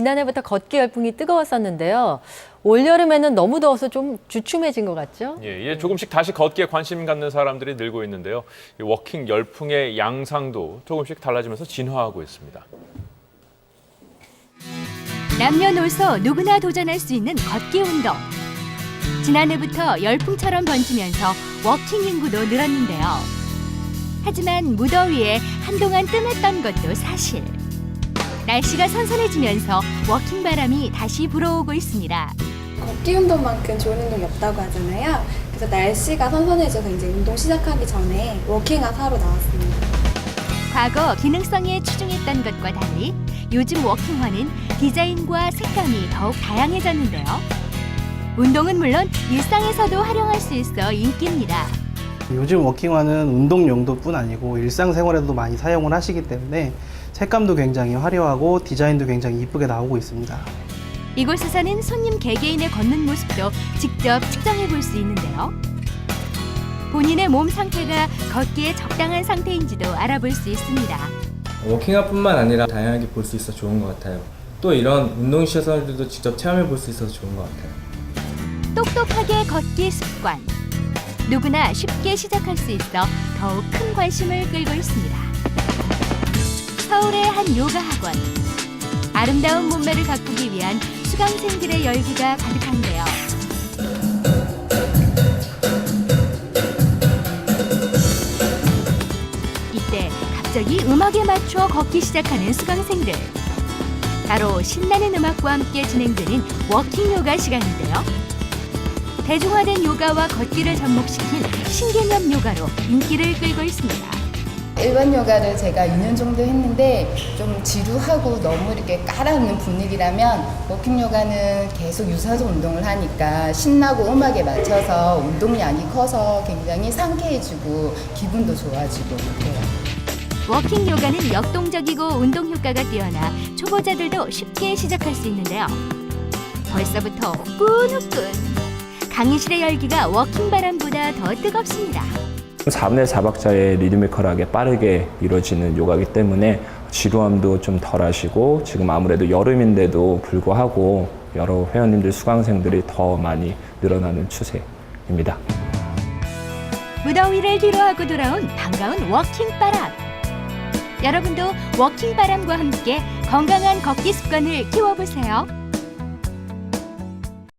지난해부터 걷기 열풍이 뜨거웠었는데요. 올 여름에는 너무 더워서 좀 주춤해진 것 같죠? 예, 이제 조금씩 다시 걷기에 관심 갖는 사람들이 늘고 있는데요. 이 워킹 열풍의 양상도 조금씩 달라지면서 진화하고 있습니다. 남녀노소 누구나 도전할 수 있는 걷기 운동. 지난해부터 열풍처럼 번지면서 워킹 인구도 늘었는데요. 하지만 무더위에 한동안 뜸했던 것도 사실. 날씨가 선선해지면서 워킹 바람이 다시 불어오고 있습니다. 걷기 운동만큼 좋은 운동이 없다고 하잖아요. 그래서 날씨가 선선해져서 이제 운동 시작하기 전에 워킹아웃 하러 나왔습니다. 과거 기능성에 치중했던 것과 달리 요즘 워킹화는 디자인과 색감이 더욱 다양해졌는데요. 운동은 물론 일상에서도 활용할 수 있어 인기입니다. 요즘 워킹화는 운동 용도뿐 아니고 일상생활에도 많이 사용을 하시기 때문에 색감도 굉장히 화려하고 디자인도 굉장히 이쁘게 나오고 있습니다. 이곳에서는 손님 개개인의 걷는 모습도 직접 측정해 볼 수 있는데요. 본인의 몸 상태가 걷기에 적당한 상태인지도 알아볼 수 있습니다. 워킹아뿐만 아니라 다양하게 볼 수 있어 좋은 것 같아요. 또 이런 운동 시설들도 직접 체험해 볼 수 있어서 좋은 것 같아요. 똑똑하게 걷기 습관. 누구나 쉽게 시작할 수 있어 더욱 큰 관심을 끌고 있습니다. 서울의 한 요가 학원. 아름다운 몸매를 가꾸기 위한 수강생들의 열기가 가득한데요. 이때 갑자기 음악에 맞춰 걷기 시작하는 수강생들. 바로 신나는 음악과 함께 진행되는 워킹 요가 시간인데요. 대중화된 요가와 걷기를 접목시킨 신개념 요가로 인기를 끌고 있습니다. 일반 요가를 제가 2년 정도 했는데 좀 지루하고 너무 이렇게 깔아놓는 분위기라면 워킹 요가는 계속 유사적 운동을 하니까 신나고 음악에 맞춰서 운동량이 커서 굉장히 상쾌해지고 기분도 좋아지고 그래요. 워킹 요가는 역동적이고 운동 효과가 뛰어나 초보자들도 쉽게 시작할 수 있는데요. 벌써부터 후끈후끈 강의실의 열기가 워킹 바람보다 더 뜨겁습니다. 4분의 4박자에 리드미컬하게 빠르게 이루어지는 요가이기 때문에 지루함도 좀 덜 하시고 지금 아무래도 여름인데도 불구하고 여러 회원님들 수강생들이 더 많이 늘어나는 추세입니다. 무더위를 뒤로하고 돌아온 반가운 워킹 바람. 여러분도 워킹 바람과 함께 건강한 걷기 습관을 키워보세요.